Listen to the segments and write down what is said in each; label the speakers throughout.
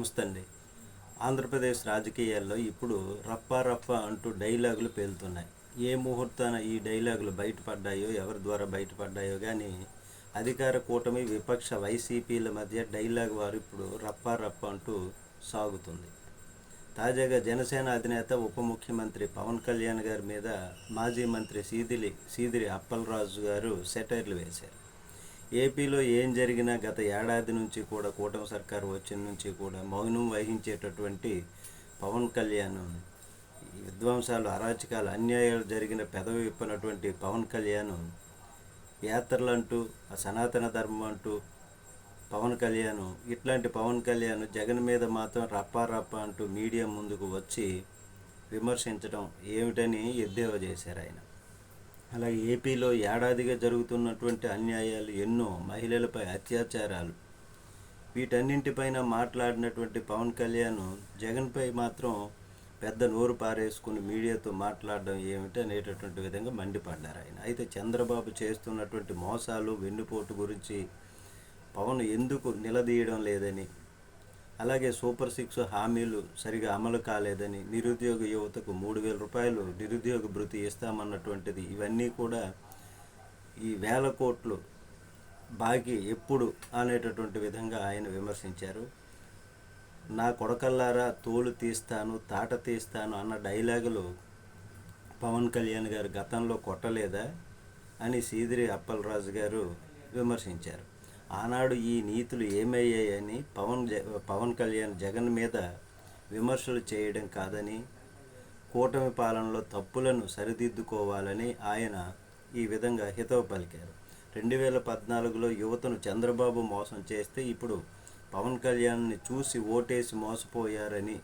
Speaker 1: నమస్తే అండి ఆంధ్రప్రదేశ్ రాజకీయాల్లో ఇప్పుడు రప్పా రప్పా అంటూ డైలాగులు పేలుతున్నాయి. ఏ ముహూర్తాన ఈ డైలాగులు బయటపడ్డాయో ఎవరి ద్వారా బయటపడ్డాయో కానీ అధికార కూటమి విపక్ష వైసీపీల మధ్య డైలాగ్ వారు ఇప్పుడు రప్పా రప్ప అంటూ సాగుతుంది. తాజాగా జనసేన అధినేత ఉప ముఖ్యమంత్రి పవన్ కళ్యాణ్ గారి మీద మాజీ మంత్రి సీదిలి సీదిరి అప్పలరాజు గారు సెటైర్లు వేశారు. ఏపీలో ఏం జరిగినా గత ఏడాది నుంచి కూడా కూటమి సర్కారు వచ్చిన నుంచి కూడా మౌనం వహించేటటువంటి పవన్ కళ్యాణ్ విధ్వంసాలు అరాచకాలు అన్యాయాలు జరిగిన పెదవి విప్పినటువంటి పవన్ కళ్యాణ్ యాత్రలు అంటూ ఆ సనాతన ధర్మం అంటూ పవన్ కళ్యాణ్ ఇట్లాంటి పవన్ కళ్యాణ్ జగన్ మీద మాత్రం రప్పా రప్ప అంటూ మీడియా ముందుకు వచ్చి విమర్శించడం ఏమిటని ఎద్దేవా చేశారు ఆయన. అలాగే ఏపీలో ఏడాదిగా జరుగుతున్నటువంటి అన్యాయాలు ఎన్నో మహిళలపై అత్యాచారాలు. వీటన్నింటిపైన మాట్లాడినటువంటి పవన్ కళ్యాణ్ జగన్పై మాత్రం పెద్ద నోరు పారేసుకుని మీడియాతో మాట్లాడడం ఏమిటి అనేటటువంటి విధంగా మండిపడ్డారు ఆయన. అయితే చంద్రబాబు చేస్తున్నటువంటి మోసాలు వెన్నుపోటు గురించి పవన్ ఎందుకు నిలదీయడం లేదని అలాగే సూపర్ సిక్స్ హామీలు సరిగా అమలు కాలేదని నిరుద్యోగ యువతకు మూడు వేల రూపాయలు నిరుద్యోగ భృతి ఇస్తామన్నటువంటిది. ఇవన్నీ కూడా ఈ వేల కోట్లు బాకీ ఎప్పుడు అనేటటువంటి విధంగా ఆయన విమర్శించారు. నా కొడకల్లారా తోలు తీస్తాను తాట తీస్తాను అన్న డైలాగులు పవన్ కళ్యాణ్ గారు గతంలో కొట్టలేదా అని సీదిరి అప్పలరాజు గారు విమర్శించారు. ఆనాడు ఈ నీతులు ఏమయ్యాయని పవన్ జ పవన్ కళ్యాణ్ జగన్ మీద విమర్శలు చేయడం కాదని కూటమి పాలనలో తప్పులను సరిదిద్దుకోవాలని ఆయన ఈ విధంగా హితవు పలికారు. రెండు వేల పద్నాలుగులో యువతను చంద్రబాబు మోసం చేస్తే ఇప్పుడు పవన్ కళ్యాణ్ని చూసి ఓటేసి మోసపోయారని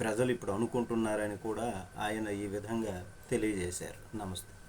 Speaker 1: ప్రజలు ఇప్పుడు అనుకుంటున్నారని కూడా ఆయన ఈ విధంగా తెలియజేశారు. నమస్తే.